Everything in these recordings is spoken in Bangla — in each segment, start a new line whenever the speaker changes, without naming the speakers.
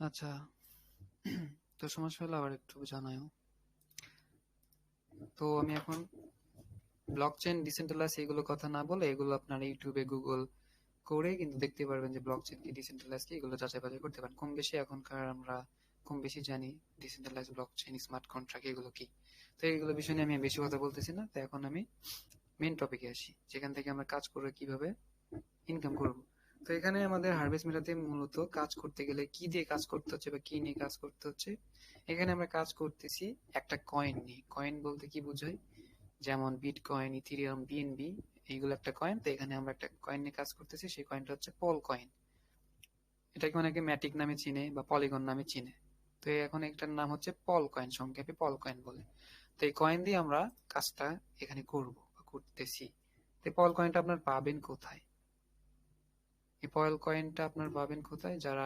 আচ্ছা। তো সমস্যা হলে আবার একটু জানাও তো আমি এখন ব্লকচেন ডিসেন্ট্রালাইজ এগুলো কথা না বলে এগুলো আপনার ইউটিউবে, গুগল করে কিন্তু দেখতে পারবেন যে ব্লকচেন কি ডিসেন্ট্রালাইজ কি, এগুলো যাচাই বাছাই করতে পারেন। কম বেশি এখনকার আমরা কম বেশি জানি ডিসেন্ট্রালাইজ ব্লকচেন স্মার্ট কন্ট্রাক্ট এগুলো কি। তো এগুলো বিষয় নিয়ে আমি বেশি কথা বলতেছি না। তো এখন আমি মেন টপিকে আসি। যেখান থেকে আমরা কাজ করে কীভাবে ইনকাম করব। তো এখানে আমাদের হারভেস্ট মেটাতে মূলত কাজ করতে গেলে কি দিয়ে কাজ করতে হচ্ছে বা কি নিয়ে কাজ করতে হচ্ছে? এখানে আমরা কাজ করতেছি একটা কয়েন নিয়ে। কয়েন বলতে কি বোঝায়? যেমন বিট কয়েন ইথিরিয়াম বিএনবি এইগুলো একটা কয়েন তো এখানে আমরা একটা কয়েন নিয়ে কাজ করতেছি, সেই কয়েনটা হচ্ছে পল কয়েন এটাকে অনেকে ম্যাটিক নামে চিনে বা পলিগন নামে চিনে। তো এখন একটার নাম হচ্ছে পল কয়েন সংক্ষেপে পল কয়েন বলে। তো এই কয়েন দিয়ে আমরা কাজটা এখানে করব বা করতেছি। তো পল কয়েনটা আপনার পাবেন কোথায়? এই পয়েল কয়েনটা আপনার পাবেন কোথায়? যারা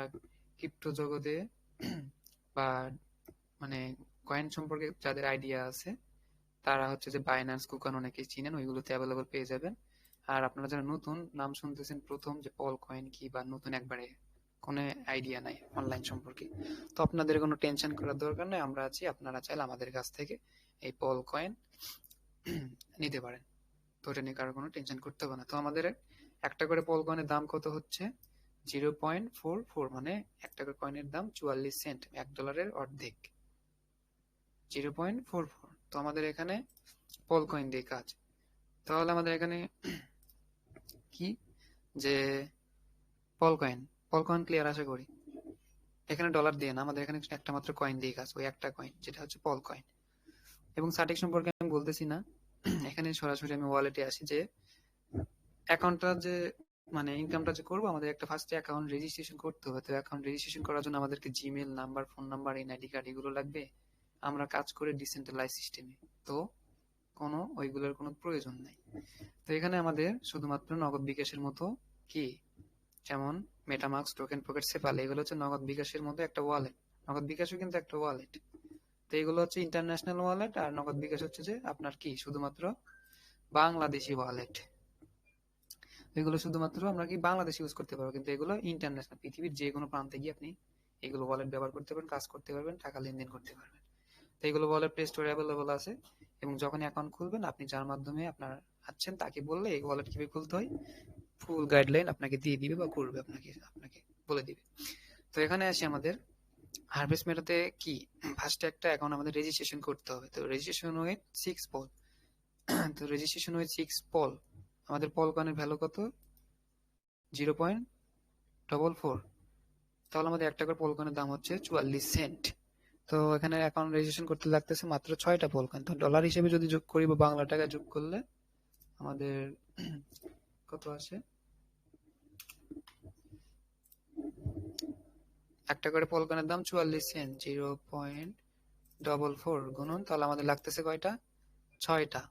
ক্রিপ্টো জগতে বা মানে কয়েন সম্পর্কে যাদের আইডিয়া আছে, তারা হচ্ছে যে বাইন্যান্স কুকান অনেকেই চিনেন, ওইগুলোতে অ্যাভেলেবল পেয়ে যাবেন। আর আপনারা যারা নতুন, নাম শুনতেছেন প্রথম যে পল কয়েন কি বা নতুন একবারে, কোনো আইডিয়া নাই অনলাইন সম্পর্কে। তো আপনাদের কোনো টেনশন করার দরকার নেই, আমরা আছি, আপনারা চাইলে আমাদের কাছ থেকে এই পল কয়েন নিতে পারেন। তো এটা নিয়ে কারও কোনো টেনশন করতে হবে না। তো আমাদের একটা করে পল কয়েনের দাম কত হচ্ছে? জিরো পয়েন্ট ফোর ফোর মানে একটা করে কয়েনের দাম চুয়াল্লিশ সেন্ট এক ডলারের অর্ধেক। জিরো পয়েন্ট ফোর ফোর, তো আমাদের এখানে পল কয়েন দিয়ে কাজ। তাহলে আমাদের এখানে কি? যে Pol coin Pol coin clear আশা করি। এখানে ডলার দিয়ে না, আমাদের এখানে একটা মাত্র কয়েন দিয়ে কাজ, ওই একটা কয়েন যেটা হচ্ছে পল কয়েন এবং সার্টিক সম্পর্কে আমি বলতেছি না। এখানে সরাসরি আমি ওয়ালেটে আসি যে অ্যাকাউন্টটা যে মানে ইনকামটা যে করব, আমাদের একটা ফার্স্টে অ্যাকাউন্ট রেজিস্ট্রেশন করতে হবে। তো অ্যাকাউন্ট রেজিস্ট্রেশন করার জন্য আমাদেরকে Gmail number phone number NID card এগুলো লাগবে। আমরা কাজ করে ডিসেন্ট্রালাইজ সিস্টেমে তো কোনো, ওইগুলোর কোনো প্রয়োজন নাই। তো এখানে আমাদের শুধুমাত্র নগদ বিকাশের মতো কি? যেমন মেটামাক্স টোকেন পকেট সেপাল এগুলো হচ্ছে নগদ বিকাশের মতো একটা ওয়ালেট নগদ বিকাশও কিন্তু একটা ওয়ালেট তো এগুলো হচ্ছে ইন্টারন্যাশনাল ওয়ালেট আর নগদ বিকাশ হচ্ছে যে আপনার কি? শুধুমাত্র বাংলাদেশি ওয়ালেট এগুলো শুধুমাত্র আমরা কি বাংলাদেশ ইউজ করতে পারব, কিন্তু এগুলো ইন্টারন্যাশনাল পৃথিবীর যে কোনো প্রান্তে গিয়ে আপনি এগুলো ওয়ালেট ব্যবহার করতে পারবেন, কাজ করতে পারবেন, টাকা লেনদেন করতে পারবেন। তো এগুলো ওয়ালেট প্লে স্টোরে অ্যাভেলেবল আছে এবং যখন অ্যাকাউন্ট খুলবেন, আপনি যার মাধ্যমে আপনার আছেন তাকে বললে এই ওয়ালেট কীভাবে খুলতে হয় ফুল গাইডলাইন আপনাকে দিয়ে দিবে বা করবে আপনাকে আপনাকে বলে দিবে। তো এখানে আসি আমাদের হারভেস্ট মেটাতে কি? ফার্স্টে একটা অ্যাকাউন্ট আমাদের রেজিস্ট্রেশন করতে হবে। তো রেজিস্ট্রেশন উইথ সিক্স পল তো রেজিস্ট্রেশন উইথ সিক্স পল আমাদের পল কয়েনের ভ্যালু কত? জিরো পয়েন্ট ডবল ফোর তাহলে আমাদের একটা করে পল কয়েনের দাম হচ্ছে চুয়াল্লিশ সেন্ট তো এখানে অ্যাকাউন্ট রেজিস্ট্রেশন করতে লাগতেছে মাত্র ছয়টা পল কয়েন। তো ডলার হিসেবে যদি যোগ করি বা বাংলা টাকা যোগ করলে আমাদের কত আসে? একটা করে পল কয়েনের দাম চুয়াল্লিশ cent zero point double four গুণন তাহলে আমাদের লাগতেছে কয়টা? ছয়টা।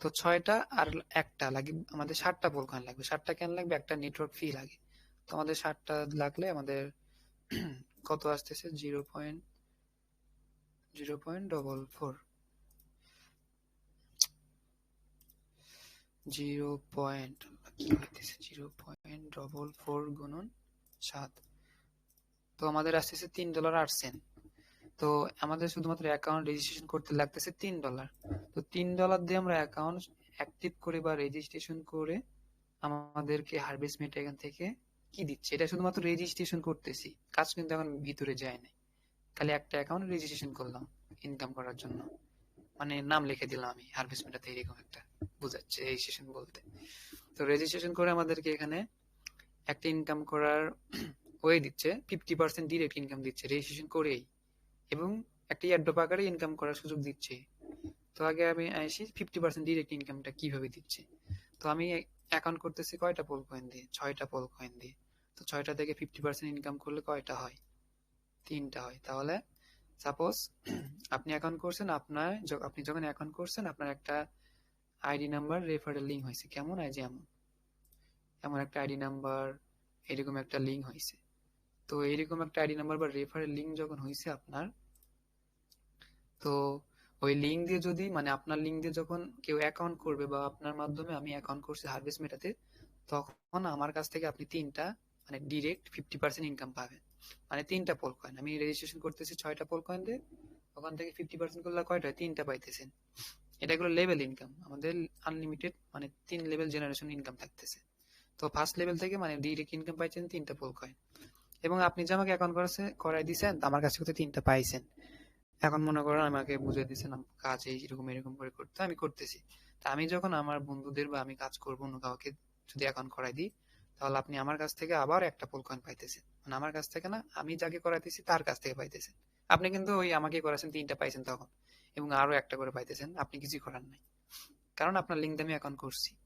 তো ছয়টা আর একটা লাগে, আমাদের ষাটটা পোল কয়েন লাগবে। ষাটটা কেন লাগবে? একটা নেটওয়ার্ক ফি লাগে। তো আমাদের ষাটটা লাগলে আমাদের কত আসতেছে? Zero point zero point double four. Zero point zero point double four গুণন সাত। তো আমাদের আসতেছে তিন ডলার আট সেন্ট। তো আমাদের শুধুমাত্র অ্যাকাউন্ট রেজিস্ট্রেশন করতে লাগতেছে তিন ডলার তো তিন ডলার দিয়ে আমরা অ্যাকাউন্ট অ্যাক্টিভ করে বা রেজিস্ট্রেশন করে আমাদেরকে হারভেস্ট এখান থেকে কি দিচ্ছে? এটা শুধুমাত্র রেজিস্ট্রেশন করতেছি, কাজ কিন্তু এখন ভিতরে যায় নাই। খালি একটা অ্যাকাউন্ট রেজিস্ট্রেশন করলাম ইনকাম করার জন্য। মানে নাম লিখে দিলাম আমি হারভেস্ট মেটাতে এরকম একটা বোঝাচ্ছে রেজিস্ট্রেশন বলতে। তো রেজিস্ট্রেশন করে আমাদেরকে এখানে একটা ইনকাম করার ওয়ে দিচ্ছে ফিফটি পার্সেন্ট ডিরেক্ট ইনকাম দিচ্ছে রেজিস্ট্রেশন করেই। এবং একটা ইয়ারড্রপ আকারে ইনকাম করার সুযোগ দিচ্ছে। তো আগে আমি আসি ফিফটি পার্সেন্ট ডিরেক্ট ইনকামটা কীভাবে দিচ্ছে? তো আমি অ্যাকাউন্ট করতেছি কয়টা পোল কয়েন দিয়ে? ছয়টা পোল কয়েন দিয়ে। তো ছয়টা থেকে ফিফটি পার্সেন্ট ইনকাম করলে কয়টা হয়? তিনটা হয়। তাহলে সাপোজ আপনি অ্যাকাউন্ট করছেন, আপনার আপনি যখন অ্যাকাউন্ট করছেন, আপনার একটা আইডি নাম্বার রেফারেল লিঙ্ক হয়েছে। কেমন? হয় যে এমন। এমন একটা আইডি নাম্বার এরকম একটা লিঙ্ক হয়েছে। তো এইরকম একটা আইডি নাম্বার বা রেফারেল লিঙ্ক যখন হয়েছে আপনার তো ওই লিঙ্ক দিয়ে যদি মানে আপনার লিঙ্ক দিয়ে যখন কেউ অ্যাকাউন্ট করবে বা আপনার মাধ্যমে আমি অ্যাকাউন্ট করছি হারভেস্ট মেটাতে, তখন আমার কাছ থেকে আপনি তিনটা মানে ডিরেক্ট ফিফটি পার্সেন্ট ইনকাম পাবেন। মানে তিনটা পোল কয়েন আমি রেজিস্ট্রেশন করতেছি ছয়টা পোল কয়েন দিয়ে, ওখান থেকে ফিফটি পার্সেন্ট করলে কয়টা তিনটা পাইতেছেন। এটা গুলো লেভেল ইনকাম আমাদের আনলিমিটেড মানে তিন লেভেল জেনারেশন ইনকাম থাকতেছে। তো ফার্স্ট লেভেল থেকে মানে ডিরেক্ট ইনকাম পাইছেন তিনটা পোল কয়েন এবং আপনি যে আমাকে অ্যাকাউন্ট করেছে, করাই দিয়েছেন আমার কাছে তিনটা পাইছেন। এখন মনে করেন আমাকে বুঝে দিয়েছেন আম- কাজ এরকম এরকম করে করতে, আমি করতেছি। তা আমি যখন আমার বন্ধুদের বা আমি কাজ করব অন্য কাউকে যদি অ্যাকাউন্ট করাই দিই, তাহলে আপনি আমার কাছ থেকে আবার একটা পোল কয়েন পাইতেছেন। মানে আমার কাছ থেকে না, আমি যাকে করাইতেছি তার কাছ থেকে পাইতেছেন। আপনি কিন্তু ওই আমাকে করাছেন তিনটা পাইছেন তখন, এবং আরও একটা করে পাইতেছেন, আপনি কিছুই করার নাই। কারণ আপনার লিঙ্ক আমি অ্যাকাউন্ট করছি।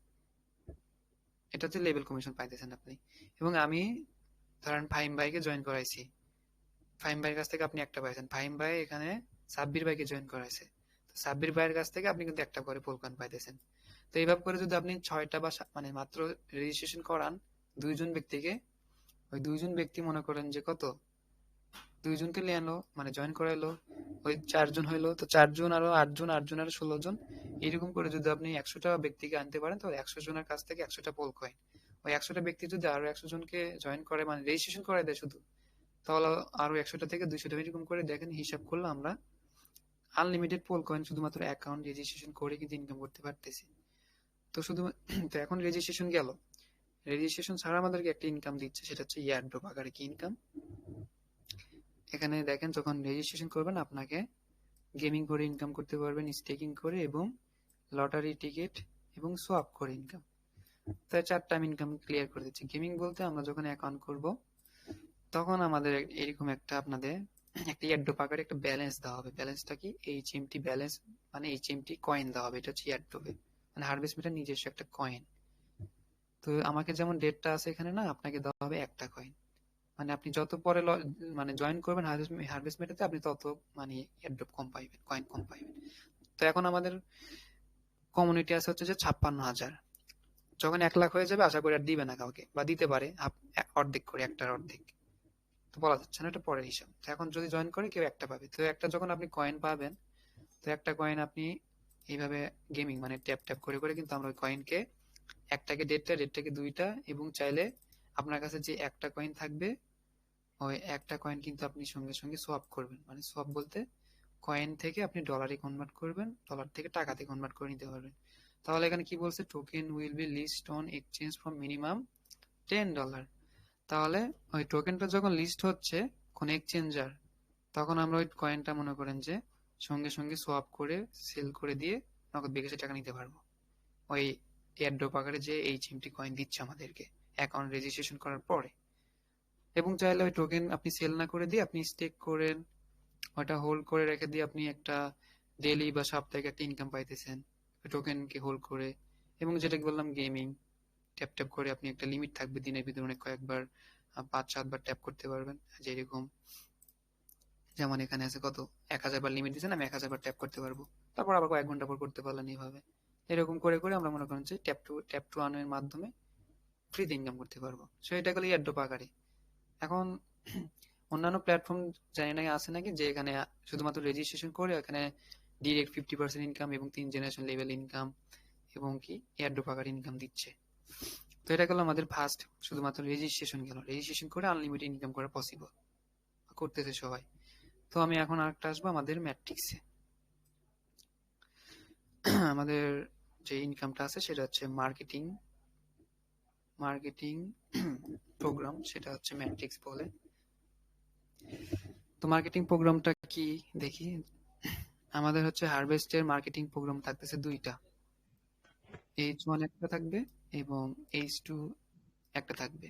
এটা হচ্ছে লেভেল কমিশন পাইতেছেন আপনি। এবং আমি ধরেন ফাহিম ভাইকে জয়েন করাইছি। ফাহিম ভাইয়ের কাছ থেকে আপনি একটা পাইছেন। ফাহিম ভাই এখানে সাব্বির ভাইকে জয়েন করাইছে। তো সাব্বির ভাইয়ের কাছ থেকে আপনি কিন্তু একটা করে পোলকান পাইতেছেন। তো এইভাবে করে যদি আপনি ছয়টা বা মানে মাত্র রেজিস্ট্রেশন করান, দুইজন ব্যক্তিকে, ওই দুইজন ব্যক্তি মনে করেন যে কত? দুইজনকে নিয়ে আনলো মানে জয়েন করাইলো, ওই চারজন হইল, তো চারজন আরও আটজন আটজন আরও ষোলো জন এরকম করে যদি আপনি একশোটা ব্যক্তিকে আনতে পারেন তো একশো জনের কাছ থেকে একশোটা পোল কয়েন ওই একশোটা ব্যক্তি যদি আরও একশো জনকে জয়েন করে মানে রেজিস্ট্রেশন করে দেয় শুধু তাহলে আরও একশোটা থেকে দুইশোটা এরকম করে দেখেন, হিসাব করলে আমরা আনলিমিটেড পোল কয়েন শুধুমাত্র অ্যাকাউন্ট রেজিস্ট্রেশন করে কিন্তু ইনকাম করতে পারতেছি। তো শুধু তো এখন রেজিস্ট্রেশন গেল। রেজিস্ট্রেশন ছাড়া আমাদেরকে একটা ইনকাম দিচ্ছে, সেটা হচ্ছে ইয়ারড্রপ আকারে কি ইনকাম এখানে দেখেন, যখন রেজিস্ট্রেশন করবেন, আপনাকে গেমিং করে ইনকাম করতে পারবেন স্টেকিং করে এবং লটারি টিকিট এবং সোয়াপ করে ইনকাম তাই চারটা আমি ইনকাম ক্লিয়ার করে দিচ্ছি। গেমিং বলতে আমরা যখন অ্যাকাউন্ট করব তখন আমাদের এরকম একটা আপনাদের একটা ইয়ারড্রপ আকারে একটা ব্যালেন্স দেওয়া হবে। ব্যালেন্সটা কি? এইচএমটি ব্যালেন্স মানে এইচএমটি কয়েন দেওয়া হবে। এটা হচ্ছে ইয়ারড্রপে মানে হারভেস্ট মিটার নিজস্ব একটা কয়েন তো আমাকে যেমন ডেটটা আছে এখানে না, আপনাকে দেওয়া হবে একটা কয়েন মানে আপনি যত পরে মানে জয়েন করবেন হারভেস্ট মেটাতে আপনি তত মানে এয়ারড্রপ কম পাইবেন কয়েন কম পাইবেন। তো এখন আমাদের কমিউনিটি আছে হচ্ছে যে ছাপ্পান্ন হাজার। যখন এক লাখ হয়ে যাবে, আশা করি আর দিবে না কাউকে, বা দিতে পারে। অর্ধেক করে, একটার অর্ধেক। তো বলা যাচ্ছে না, এটা পরের হিসাব। তো এখন যদি জয়েন করে, কেউ একটা পাবে। তো একটা যখন আপনি কয়েন পাবেন, তো একটা কয়েন আপনি এইভাবে গেমিং মানে ট্যাপ ট্যাপ করে করে কিন্তু আমরা ওই কয়েনকে একটাকে দেড়টা, দেড়টাকে দুইটা, এবং চাইলে আপনার কাছে যে একটা কয়েন থাকবে, ওই একটা কয়েন কিন্তু আপনি সঙ্গে সঙ্গে সোয়াপ করবেন। মানে সোয়াপ বলতে কয়েন থেকে আপনি ডলারে কনভার্ট করবেন ডলার থেকে টাকাতে কনভার্ট করে নিতে পারবেন। তাহলে এখানে কি বলছে? Token will be list on exchange from minimum ten dollar তাহলে ওই টোকেনটা যখন লিস্ট হচ্ছে, কোন এক্সচেঞ্জার তখন আমরা ওই কয়েনটা মনে করেন যে সঙ্গে সঙ্গে সোয়াপ করে সেল করে দিয়ে নগদ বিকাশে টাকা নিতে পারব। ওই এয়ারড্রপ আকারে যে এইচএমটি কয়েন দিচ্ছে আমাদেরকে অ্যাকাউন্ট রেজিস্ট্রেশন করার পরে। এবং চাইলে ওই টোকেন আপনি সেল না করে দিয়ে আপনি স্টেক করেন, ওটা হোল্ড করে রেখে দিয়ে আপনি একটা ডেইলি বা সাপ্তাহিক একটা ইনকাম পাইতেছেন টোকেনকে হোল্ড করে। এবং যেটাকে বললাম গেমিং ট্যাপ ট্যাপ করে আপনি একটা লিমিট থাকবে দিনের ভিতরে অনেক কয়েকবার পাঁচ, সাতবার ট্যাপ করতে পারবেন। যেরকম যেমন এখানে আছে কত? এক হাজার বার লিমিট দিয়েছেন, আমি এক হাজার বার ট্যাপ করতে পারব। তারপর আবার কয়েক ঘণ্টা পর করতে পারলেন এইভাবে। এরকম করে করে আমরা মনে করেন যে ট্যাপ টু ট্যাপ টু আনের মাধ্যমে ফ্রিতে ইনকাম করতে পারব। সো এটা গেলে এয়ারড্রপ আকারে এখন অন্যান্য প্ল্যাটফর্ম জানি না আছে নাকি? যে এখানে শুধুমাত্র রেজিস্ট্রেশন করে, এখানে ডিরেক্ট ফিফটি পার্সেন্ট ইনকাম এবং তিন জেনারেশন লেভেল ইনকাম এবং কি? এয়ারড্রপ আকারে ইনকাম দিচ্ছে। তো এটা গেল আমাদের ফার্স্ট শুধুমাত্র রেজিস্ট্রেশন গেল। রেজিস্ট্রেশন করে আনলিমিটেড ইনকাম করা পসিবল করতেছে সবাই। তো আমি এখন আরেকটা আসব আমাদের ম্যাট্রিক্সে আমাদের যে ইনকামটা আছে সেটা হচ্ছে মার্কেটিং মার্কেটিং প্রোগ্রাম সেটা হচ্ছে ম্যাট্রিক্স বলে। তো মার্কেটিং প্রোগ্রামটা কি? দেখি। আমাদের হচ্ছে হারভেস্টের মার্কেটিং প্রোগ্রাম থাকতেছে দুইটা। এইচ ওয়ান একটা থাকবে এবং এইচ টু একটা থাকবে।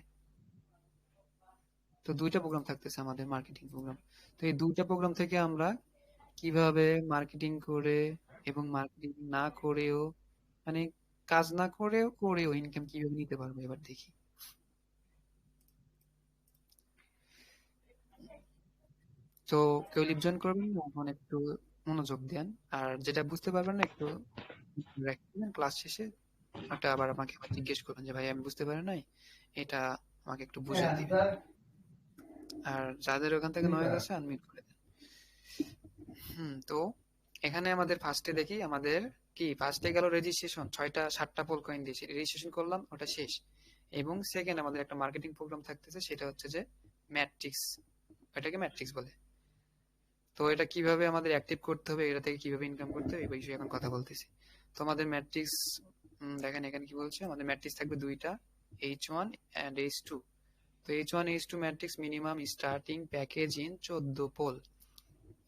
তো দুইটা প্রোগ্রাম থাকতেছে আমাদের মার্কেটিং প্রোগ্রাম তো এই দুইটা প্রোগ্রাম থেকে আমরা কীভাবে মার্কেটিং করে এবং মার্কেটিং না করেও মানে কাজ না করেও করেও ইনকাম কীভাবে নিতে পারব এবার দেখি। তো কেউ লিভ জয়েন করবেন এখন একটু মনোযোগ দেন। আর যেটা বুঝতে পারবেন না একটু ক্লাস শেষে। ওটা আবার আমাকে জিজ্ঞেস করবেন যে ভাই আমি বুঝতে পারি নাই? এটা আমাকে একটু বুঝিয়ে দিবেন। আর যাদের ওখান থেকে নয়েজ আছে আনমিউট করে দেন। হুম তো এখানে আমাদের ফার্স্টে দেখি আমাদের কি? ফার্স্টে গেল রেজিস্ট্রেশন ছয়টা সাতটা পোল কয়েন দিয়েছি রেজিস্ট্রেশন করলাম ওটা শেষ। এবং সেকেন্ড আমাদের একটা মার্কেটিং প্রোগ্রাম থাকতেছে সেটা হচ্ছে যে ম্যাট্রিক্স এটাকে ম্যাট্রিক্স বলে। তো এটা কীভাবে আমাদের অ্যাক্টিভ করতে হবে, এটা থেকে কীভাবে ইনকাম করতে হবে, এই বিষয়ে এখন কথা বলতেছি। তো আমাদের ম্যাট্রিক্স দেখেন এখানে কি বলছে? আমাদের ম্যাট্রিক্স থাকবে দুইটা H one and H two তো H one H two matrix minimum starting package in চোদ্দ পোল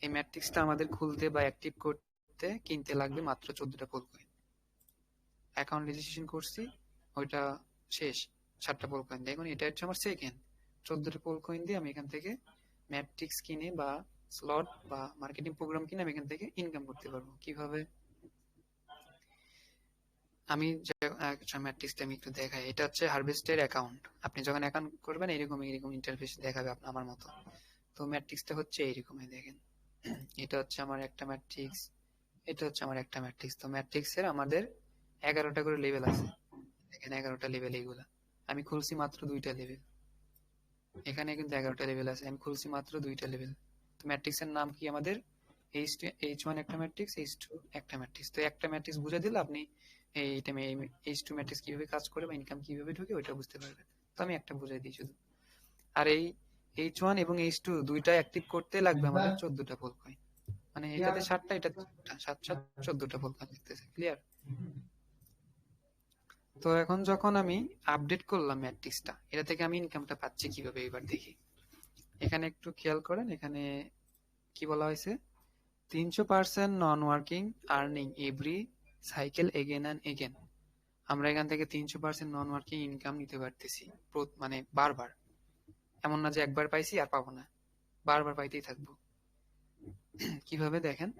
এই ম্যাট্রিক্সটা আমাদের খুলতে বা অ্যাক্টিভ করতে, কিনতে লাগবে মাত্র চোদ্দটা পোল কয়েন অ্যাকাউন্ট রেজিস্ট্রেশন করছি, ওইটা শেষ, সাতটা পোল কয়েন দেখুন, এটা হচ্ছে আমার সেকেন্ড চোদ্দটা পোল কয়েন দিয়ে আমি এখান থেকে ম্যাট্রিক্স কিনে বা স্লট বা মার্কেটিং প্রোগ্রাম কিনে আমি এখান থেকে ইনকাম করতে পারব। কীভাবে? আমি ম্যাট্রিক্সটা আমি একটু দেখাই, এটা হচ্ছে হারভেস্টের অ্যাকাউন্ট আপনি যখন অ্যাকাউন্ট করবেন, এরকম এরকম ইন্টারফেস দেখাবে আমার মতো। তো ম্যাট্রিক্সটা হচ্ছে এইরকমই, দেখেন। এটা হচ্ছে আমার একটা ম্যাট্রিক্স এটা হচ্ছে আমার একটা ম্যাট্রিক্স তো ম্যাট্রিক্সের আমাদের এগারোটা করে লেভেল আছে। এখানে এগারোটা লেভেল এইগুলা। আমি খুলছি মাত্র দুইটা লেভেল এখানে কিন্তু এগারোটা লেভেল আছে। আমি খুলছি মাত্র দুইটা লেভেল ম্যাট্রিক্সের নাম কি আমাদের? এইচ এইচ ওয়ান একটা ম্যাট্রিক্স এইচ টু একটা ম্যাট্রিক্স তো একটা ম্যাট্রিক্স বুঝে দিলে আপনি এই টাইমে এইচ টু ম্যাট্রিক্স কীভাবে কাজ করে বা ইনকাম কীভাবে ঢুকে ওইটা বুঝতে পারবেন। তো আমি একটা বুঝাই দিই শুধু। আর এই এইচ ওয়ান এবং এইচ টু দুইটা অ্যাক্টিভ করতে লাগবে আমাদের চোদ্দটা পোল কয়েন মানে এটাতে সাতটা এটা সাত সাত চোদ্দটা পোল কয়েন লিখতেছে ক্লিয়ার তো এখন যখন আমি আপডেট করলাম ম্যাট্রিক্সটা এটা থেকে আমি ইনকামটা পাচ্ছি কীভাবে এবার দেখি। এখানে একটু খেয়াল করেন এখানে তিনশো percent non working earning every cycle again and again আমরা এখান থেকে তিনশো পার্সেন্ট নন ওয়ার্কিং ইনকাম নিতে পারতেছি মানে বারবার। এমন না যে একবার পাইছি আর পাবো না। বারবার পাইতেই থাকব। কীভাবে দেখেন?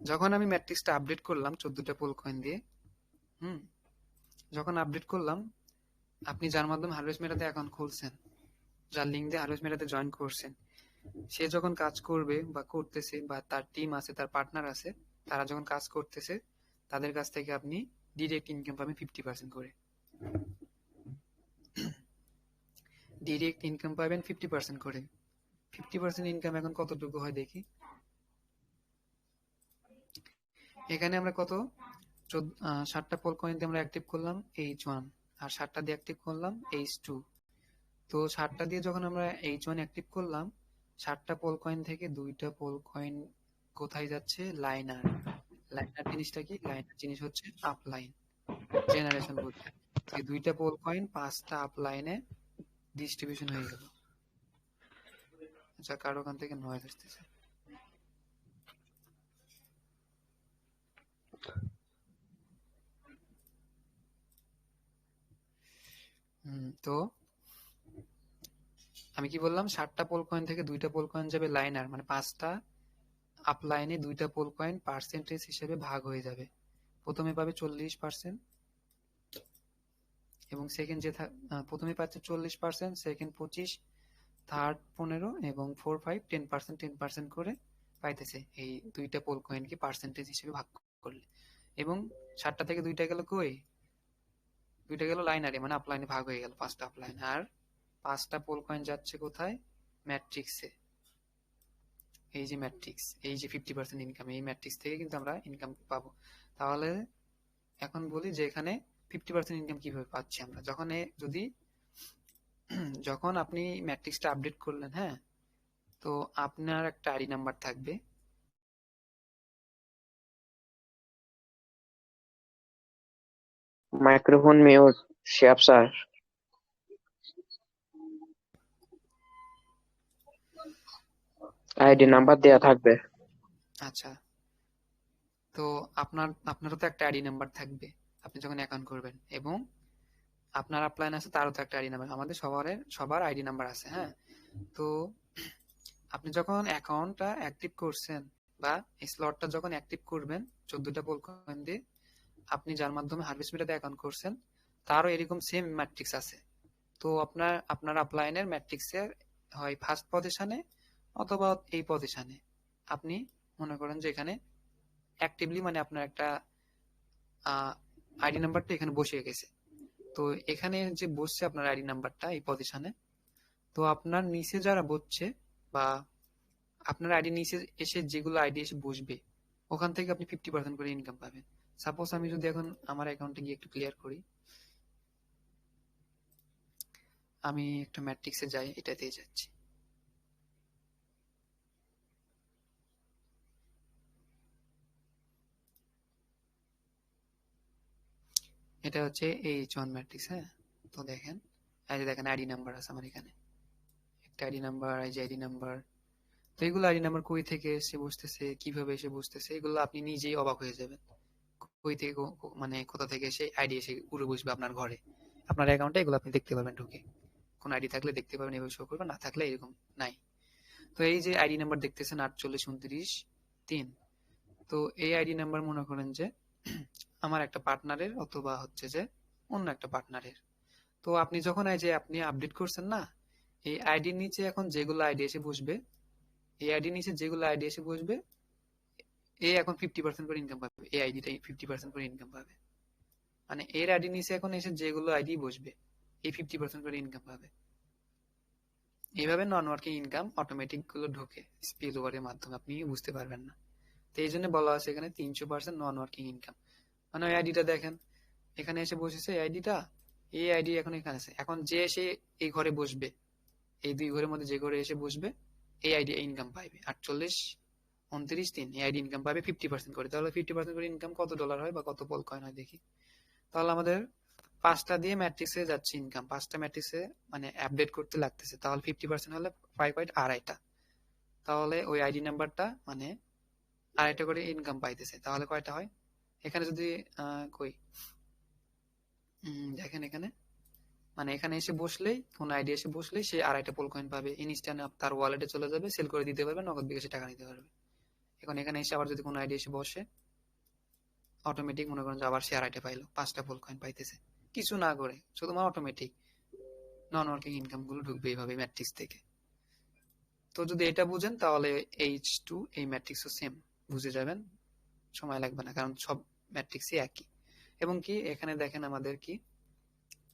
যখন আমি ম্যাট্রিক্সটা আপডেট করলাম চোদ্দটা পোল কয়েন দিয়ে, হুম, যখন আপডেট করলাম, আপনি যার মাধ্যমে হারভেস্ট মেটাতে অ্যাকাউন্ট খুলছেন, যার লিঙ্ক দিয়ে হারভেস্ট মেটাতে জয়েন করছেন সে যখন কাজ করবে বা করতেছে বা তার টিম আছে, তার পার্টনার আছে, তারা যখন কাজ করতেছে, তাদের কাছ থেকে আপনি ডিরেক্ট ইনকাম পাবেন ফিফটি পার্সেন্ট করে। ডিরেক্ট ইনকাম পাবেন ফিফটি পার্সেন্ট করে। ফিফটি পার্সেন্ট ইনকাম এখন কতটুকু হয় দেখি? এখানে আমরা কত? সাতটা পোল কয়েন দিয়ে আমরা অ্যাক্টিভ করলাম এইচ ওয়ান আর সাতটা দিয়ে অ্যাক্টিভ করলাম এইচ টু তো সাতটা দিয়ে যখন আমরা এইচ ওয়ান অ্যাক্টিভ করলাম সাতটা পোল কয়েন থেকে দুইটা পোল কয়েন কোথায় যাচ্ছে? লাইনার লাইনার জিনিসটা কি? লাইনার জিনিস হচ্ছে আপলাইন জেনারেশন বলতে এই দুইটা পোল কয়েন পাঁচটা আপ লাইনে ডিস্ট্রিবিউশন হয়ে গেল। আচ্ছা কারও ওখান থেকে নয়েজ আসতেছে? তো আমি কি বললাম? সাতটা পোল কয়েন থেকে দুইটা পোল কয়েন যাবে লাইনার মানে পাঁচটা আপ লাইনে দুইটা পোল কয়েন পার্সেন্টেজ হিসেবে ভাগ হয়ে যাবে। প্রথমে পাবে চল্লিশ পার্সেন্ট এবং সেকেন্ড যে প্রথমে পাচ্ছে চল্লিশ পার্সেন্ট সেকেন্ড পঁচিশ থার্ড পনেরো এবং four five ten percent ten percent করে পাইতেছে। এই দুইটা পোল কয়েনকে পার্সেন্টেজ হিসেবে ভাগ করলে। এবং সাতটা থেকে দুইটা গেল কই? দুইটা গেল লাইনারে মানে আপলাইনে ভাগ হয়ে গেল, পাঁচটা আপলাইন আর পাঁচটা পোল কয়েন যাচ্ছে কোথায়? ম্যাট্রিক্সে। এই যে ম্যাট্রিক্স, এই যে ফিফটি পার্সেন্ট ইনকাম এই ম্যাট্রিক্স থেকে কিন্তু আমরা ইনকাম পাবো। তাহলে এখন বলি যে এখানে ফিফটি পার্সেন্ট ইনকাম কীভাবে পাচ্ছি আমরা? যখন যদি যখন আপনি ম্যাট্রিক্সটা আপডেট করলেন হ্যাঁ? তো আপনার একটা আইডি নাম্বার থাকবে।
Microphone mute Shiyab sir. ID number দেয়া থাকবে।
আচ্ছা। তো আপনার, আপনারও তো একটা আইডি নাম্বার থাকবে, আপনি যখন অ্যাকাউন্ট করবেন। এবং আপনার আপলাইন আছে, তারও তো একটা আইডি নাম্বার। আমাদের সবার সবার আইডি নাম্বার আছে হ্যাঁ? তো আপনি যখন অ্যাকাউন্টটা অ্যাক্টিভ করছেন বা স্লটটা যখন অ্যাক্টিভ করবেন, চোদ্দটা পোল কয়েন দিয়ে, আপনি যার মাধ্যমে হারভেস্ট মিটাতে অ্যাকাউন্ট করছেন, তারও এরকম সেম ম্যাট্রিক্স আছে। তো আপনার আপনার আপলাইনের ম্যাট্রিক্সের হয় ফার্স্ট পজিশনে অথবা এই পজিশনে আপনি মনে করেন যে এখানে অ্যাক্টিভলি মানে আপনার একটা আইডি নাম্বারটা এখানে বসে গেছে। তো এখানে যে বসছে আপনার আইডি নাম্বারটা এই পজিশনে তো আপনার নিচে যারা বসছে বা আপনার আইডি নিচে এসে যেগুলো আইডি এসে বসবে, ওখান থেকে আপনি ফিফটি পার্সেন্ট করে ইনকাম পাবেন। সাপোজ আমি যদি এখন আমার অ্যাকাউন্টে গিয়ে একটু ক্লিয়ার করি, আমি একটা ম্যাট্রিক্সে যাই, এটাতেই যাচ্ছি। এটা হচ্ছে এইচ ওয়ান ম্যাট্রিক্স হ্যাঁ? তো দেখেন, এই যে দেখেন আইডি নাম্বার আছে আমার এখানে। একটা আইডি নাম্বার, এই যে আইডি নাম্বার। তো এগুলো আইডি নাম্বার কই থেকে এসে বসতেছে কীভাবে এসে বসতেছে এগুলো আপনি নিজেই অবাক হয়ে যাবেন। কই থেকে মানে কোথা থেকে এসে আইডি এসে উড়ে বসবে আপনার ঘরে? আপনার অ্যাকাউন্টে এগুলো আপনি দেখতে পাবেন ঢুকে। কোন আইডি থাকলে দেখতে পাবেন, এভাবে শো করবে না থাকলে এরকম নাই। তো এই যে আইডি নাম্বার দেখতেছেন আটচল্লিশ, উনত্রিশ, তিন। তো এই আইডি নাম্বার মনে করেন যে আমার একটা পার্টনারের অথবা হচ্ছে যে অন্য একটা পার্টনারের তো আপনি যখন এই যে আপনি আপডেট করছেন না, এই আইডির নিচে এখন যেগুলো আইডি এসে বসবে, এই আইডির নিচে যেগুলো আইডি এসে বসবে, এ এখন ফিফটি পার্সেন্ট করে ইনকাম পাবে। এই আইডিটাই ফিফটি পার্সেন্ট করে ইনকাম পাবে। মানে এর আইডি নিচে এখন এসে যেগুলো আইডি বসবে, এই ফিফটি পার্সেন্ট করে ইনকাম পাবে। এইভাবে নন ওয়ার্কিং ইনকাম অটোমেটিকগুলো ঢোকে স্পিল ওভারের মাধ্যমে। আপনি বুঝতে পারবেন না। তো এই জন্য বলা আছে এখানে তিনশো পার্সেন্ট নন ওয়ার্কিং ইনকাম মানে ওই আইডিটা দেখেন। এখানে এসে বসেছে, এই আইডিটা এই আইডি এখন এখানে আছে। এখন যে এসে এই ঘরে বসবে, এই দুই ঘরের মধ্যে যে ঘরে এসে বসবে, এই আইডি ইনকাম পাবে আটচল্লিশ, উনত্রিশ, তিন, এই আইডি ইনকাম পাবে ফিফটি পার্সেন্ট করে। তাহলে ফিফটি পার্সেন্ট করে ইনকাম কত ডলার হয় বা কত পল কয়েন হয় দেখি। তাহলে আমাদের পাঁচটা দিয়ে ম্যাট্রিক্সে যাচ্ছে ইনকাম পাঁচটা ম্যাট্রিক্সে মানে আপডেট করতে লাগতেছে। তাহলে ফিফটি পার্সেন্ট হলে ফাইভ পয়েন্ট আড়াইটা। তাহলে ওই আইডি নাম্বারটা মানে আড়াইটা করে ইনকাম পাইতেছে। তাহলে কয়টা হয়? এখানে যদি কই? দেখেন এখানে। মানে এখানে এসে বসলেই, কোন আইডি এসে বসলেই সে আড়াইটা পোল কয়েন পাবে। ইনস্ট্যান্ট তার ওয়ালেটে চলে যাবে সেল করে দিতে পারবে, নগদ বিকাশে টাকা নিতে পারবে। এখন এখানে এসে আবার যদি কোনো আইডি এসে বসে অটোমেটিক মনে করেন যে আবার সে আড়াইটা পাইলো, পাঁচটা পোল কয়েন পাইতেছে। কিছু না করে, শুধুমাত্র অটোমেটিক নন ওয়ার্কিং ইনকামগুলো ঢুকবে এইভাবে ম্যাট্রিক্স থেকে। তো যদি এটা বুঝেন, তাহলে এইচ টু এই ম্যাট্রিক্সও সেম বুঝে যাবেন। সময় লাগবে না, কারণ সব ম্যাট্রিক্সই একই। এবং কি? এখানে দেখেন আমাদের কি?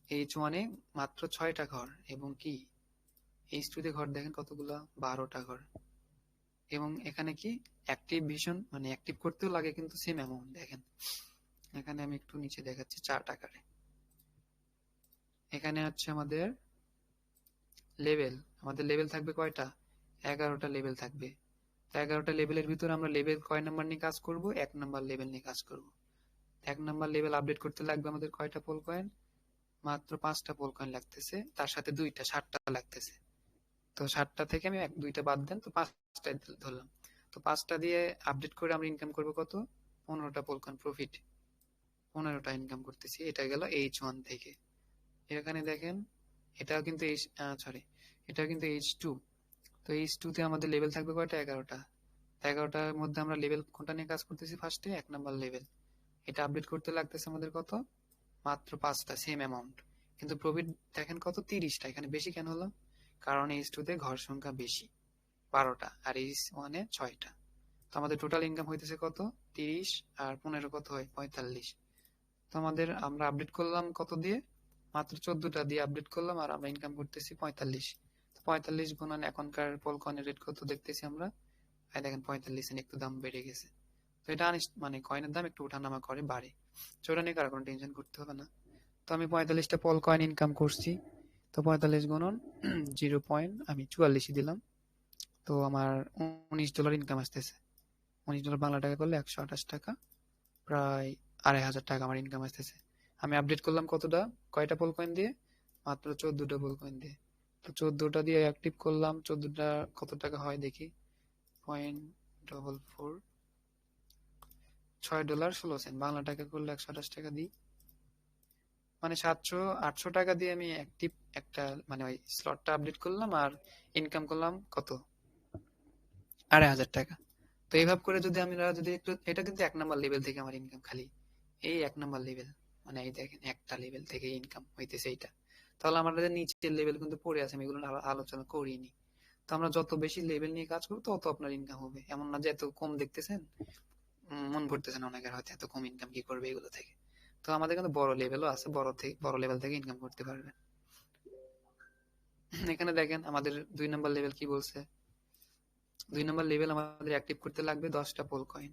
এইচ ওয়ানে মাত্র ছয়টা ঘর এবং কি? এইচ টু তে ঘর দেখেন কতগুলো? বারোটা ঘর। এবং এখানে কি? অ্যাক্টিভ ভিশন মানে অ্যাক্টিভ করতেও লাগে কিন্তু সেম অ্যামাউন্ট দেখেন। এখানে আমি একটু নিচে দেখাচ্ছি চার টাকারে এখানে হচ্ছে আমাদের লেভেল আমাদের লেভেল থাকবে কয়টা? এগারোটা লেভেল থাকবে। তো এগারোটা লেভেলের ভিতরে আমরা লেভেল কয় নাম্বার নিয়ে কাজ করব? এক নাম্বার লেভেল নিয়ে কাজ করব। এক নাম্বার লেভেল আপডেট করতে লাগবে আমাদের কয়টা পোল কয়েন মাত্র পাঁচটা পোল কয়েন লাগতেছে, তার সাথে দুইটা ষাটটা লাগতেছে। তো ষাটটা থেকে আমি এক, দুইটা বাদ দেন, তো পাঁচটা ধরলাম। তো পাঁচটা দিয়ে আপডেট করে আমরা ইনকাম করব কত? পনেরোটা পোল কয়েন প্রফিট পনেরোটা ইনকাম করতেছি, এটা গেল এইচ ওয়ান থেকে। এখানে দেখেন, এটাও কিন্তু এইচ সরি এটাও কিন্তু এইচ টু তো এইচ টু তে আমাদের লেভেল থাকবে কয়টা? এগারোটা। এগারোটার মধ্যে আমরা লেভেল কোনটা নিয়ে কাজ করতেছি? ফার্স্টে এক নাম্বার লেভেল এটা আপডেট করতে লাগতেছে আমাদের কত? মাত্র পাঁচটা সেম অ্যামাউন্ট কিন্তু প্রফিট দেখেন কত? তিরিশটা। এখানে বেশি কেন হলো? কারণ এইচ টু তে ঘর সংখ্যা বেশি। বারোটা আর এইচ ওয়ানে ছয়টা। তো আমাদের টোটাল ইনকাম হইতেছে কত? তিরিশ আর পনেরো কত হয়? পঁয়তাল্লিশ। তো আমাদের আমরা আপডেট করলাম কত দিয়ে? মাত্র চোদ্দটা দিয়ে আপডেট করলাম আর আমরা ইনকাম করতেছি পঁয়তাল্লিশ। পঁয়তাল্লিশ গুণন এখনকার পোল কয়েনের রেট কত দেখতেছি আমরা? এই দেখেন পঁয়তাল্লিশ একটু দাম বেড়ে গেছে। তো এটা আনিস- মানে কয়েনের দাম একটু ওঠানামা করে বাড়ে। তো ওটা নিয়ে কারও কোনো টেনশন করতে হবে না। তো আমি পঁয়তাল্লিশটা পল কয়েন ইনকাম করছি। তো পঁয়তাল্লিশ গুণন জিরো পয়েন্ট আমি চুয়াল্লিশই দিলাম। তো আমার উনিশ ডলার ইনকাম আসতেছে। উনিশ ডলার বাংলা টাকা করলে একশো আঠাশ টাকা, প্রায় আড়াই হাজার টাকা আমার ইনকাম আসতেছে। আমি আপডেট করলাম কতটা? কয়টা পোল কয়েন দিয়ে? মাত্র চোদ্দোটা পোল কয়েন দিয়ে। তো চোদ্দোটা দিয়ে অ্যাক্টিভ করলাম। চোদ্দোটা কত টাকা হয় দেখি। পয়েন্ট ডবল ফোর ছয় ডলার ষোলো সেন্ট। বাংলা টাকা করলে একশো আঠাশ টাকা দিই। মানে সাতশো, আটশো টাকা দিয়ে আমি অ্যাক্টিভ একটা মানে ওই স্লটটা আপডেট করলাম আর ইনকাম করলাম কত? আড়াই হাজার টাকা। তো এইভাবে করে যদি আমরা যদি একটু, এটা কিন্তু এক নাম্বার লেভেল থেকে আমার ইনকাম খালি। এই এক নাম্বার লেভেল মানে এই দেখেন একটা লেভেল থেকে ইনকাম হইতেছে এইটা। তাহলে আমাদের নিচের লেভেল কিন্তু পড়ে আছে, আমি এগুলো আলোচনা করিনি। তো আমরা যত বেশি লেভেল নিয়ে কাজ করব, তত আপনার ইনকাম হবে। এমন না যে এত কম দেখতেছেন মন ভরতেছে না অনেকের হয়তো এত কম ইনকাম কি করবে এগুলো থেকে। তো আমাদের কিন্তু বড় লেভেলও আছে, বড় থেকে বড় লেভেল থেকে ইনকাম করতে পারবেন এখানে দেখেন আমাদের দুই নাম্বার লেভেল কি বলছে? দুই নাম্বার লেভেল আমাদের অ্যাক্টিভ করতে লাগবে দশটা পোল কয়েন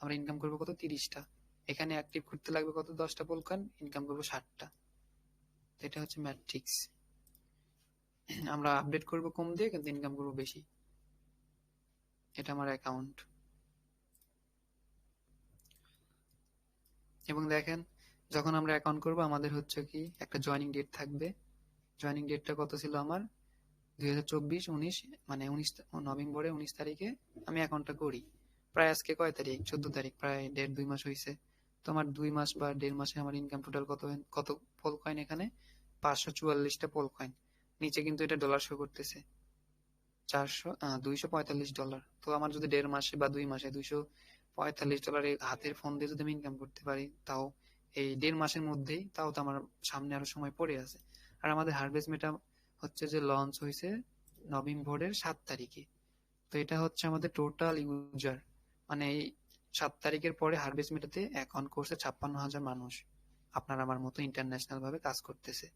আমরা ইনকাম করব কত? তিরিশটা। এখানে অ্যাক্টিভ করতে লাগবে কত? দশটা পোল কয়েন ইনকাম করব ষাটটা। এটা হচ্ছে ম্যাট্রিক্স আমরা আপডেট করব কম দিয়ে, কিন্তু ইনকাম করব বেশি। এটা আমার অ্যাকাউন্ট এবং দেখেন, যখন আমরা অ্যাকাউন্ট করব, আমাদের হচ্ছে কি, একটা জয়েনিং ডেট থাকবে। জয়েনিং ডেটটা কত ছিল আমার? দুই হাজার চব্বিশ, উনিশ মানে উনিশ নভেম্বরে উনিশ তারিখে আমি অ্যাকাউন্টটা করি। প্রায় আজকে কয় তারিখ? চোদ্দ তারিখ, প্রায় দেড়, দুই মাস হয়েছে তো আমার দুই মাস বা দেড় মাসে আমার ইনকাম টোটাল কত কত পোল কয়েন এখানে? পাঁচশো চুয়াল্লিশটা পোল কয়েন নিচে কিন্তু এটা ডলার শো করতেছে। চারশো দুইশো পঁয়তাল্লিশ ডলার তো আমার যদি দেড় মাসে বা দুই মাসে দুইশো পঁয়তাল্লিশ ডলারে হাতের ফোন দিয়ে যদি আমি ইনকাম করতে পারি, তাও এই দেড় মাসের মধ্যেই, তাও তো আমার সামনে আরও সময় পড়ে আছে। আর আমাদের হারভেস্ট মেটা হচ্ছে যে লঞ্চ হয়েছে নভেম্বরের সাত তারিখে। তো এটা হচ্ছে আমাদের টোটাল ইউজার মানে এই সাত তারিখের পরে হারভেস্ট মেটাতে অ্যাকাউন্ট করছে ছাপ্পান্ন হাজার মানুষ। আপনার আমার মতো ইন্টারন্যাশনাল ভাবে কাজ করতেছে।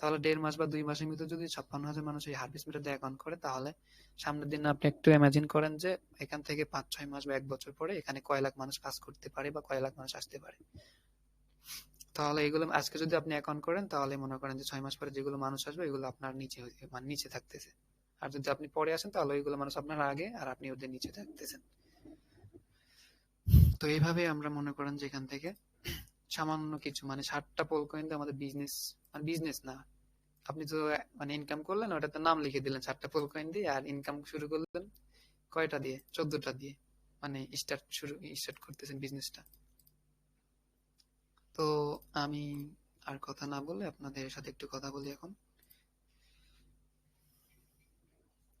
তাহলে দেড় মাস বা দুই মাসের ভিতরে যদি ছাপ্পান্ন হাজার মানুষ এই হারভেস্ট মেটাতে অ্যাকাউন্ট করে, তাহলে সামনের দিন আপনি একটু ইমাজিন করেন যে এখান থেকে পাঁচ, ছয় মাস বা এক বছর পরে এখানে কয় লাখ মানুষ কাজ করতে পারে বা কয় লাখ মানুষ আসতে পারে। তাহলে এগুলো আজকে যদি আপনি অ্যাকাউন্ট করেন, তাহলে মনে করেন যে ছয় মাস পরে যেগুলো মানুষ আসবে, এগুলো আপনার নিচে মানে নিচে থাকতেছে। আর যদি আপনি পরে আসেন, তাহলে ওইগুলো মানুষ আপনার আগে আর আপনি ওদের নিচে থাকতেছেন। তো এইভাবে আমরা মনে করেন যে এখান থেকে সামান্য কিছু মানে ষাটটা পোল কয়েন দিয়ে আমাদের বিজনেস মানে বিজনেস না। আপনি তো মানে ইনকাম করলেন, ওটাতে নাম লিখে দিলেন, ষাটটা পোল কয়েন দিয়ে, আর ইনকাম শুরু করলেন কয়টা দিয়ে? চোদ্দটা দিয়ে মানে স্টার্ট শুরু স্টার্ট করতেছেন বিজনেসটা তো আমি আর কথা না বলে আপনাদের সাথে একটু কথা বলি এখন।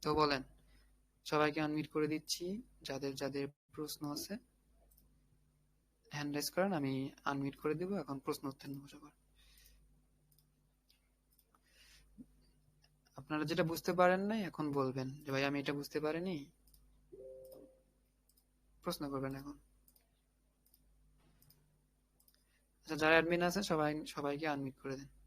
তো বলেন, সবাইকে আনমিট করে দিচ্ছি, যাদের যাদের প্রশ্ন আছে। হ্যান্ড রাইজ করেন, আমি আনমিট করে দেব, এখন প্রশ্ন উত্তর নেব সবার। আপনারা যেটা বুঝতে পারেন নাই, এখন বলবেন। যে ভাই, আমি এটা বুঝতে পারিনি। প্রশ্ন করবেন এখন। আচ্ছা যারা অ্যাডমিন আছে, সবাই, সবাইকে আনমিট করে দেন।